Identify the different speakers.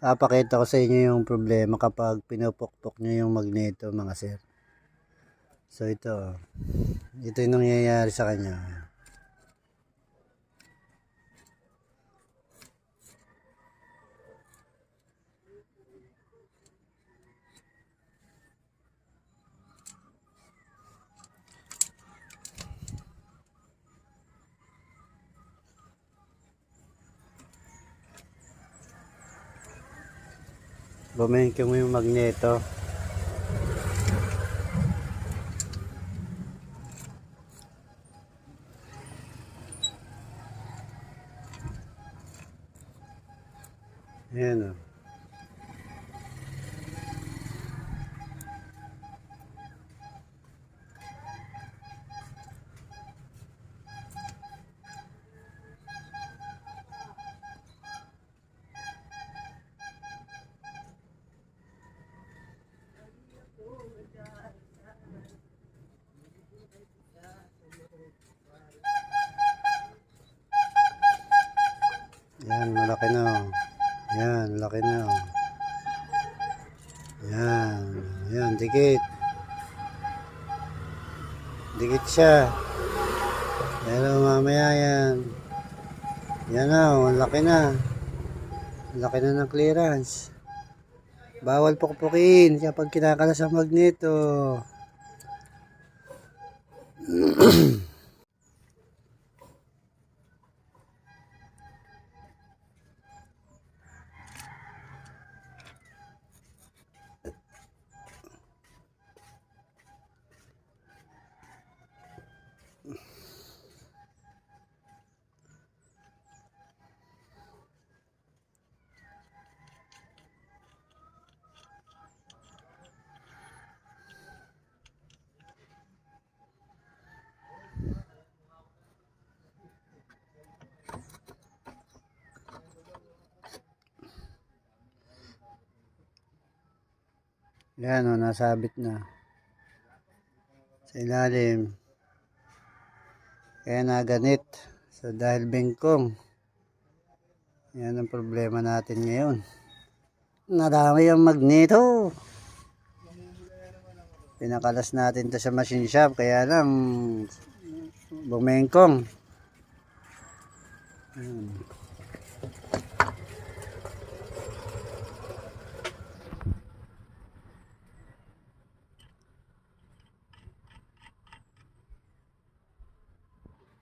Speaker 1: Papakita ko sa inyo yung problema kapag pinupukpok nyo yung magneto mga sir. So ito, ito yung nangyayari sa kanya. Bumengke mo yung magneto. Ayan o. Yan, malaki na o. Yan, laki na o. Yan, yan, dikit. Dikit siya. Pero mamaya yan. Yan na o, ang laki na. Laki na ng clearance. Bawal pukpukin kapag kinakalas ang magneto. Yan o, nasabit na. Sa ilalim. Kaya naganit. So dahil bengkong. Yan ang problema natin ngayon. Nadami ang magneto. Pinakalas natin to sa machine shop. Kaya lang bumengkong. Ayan.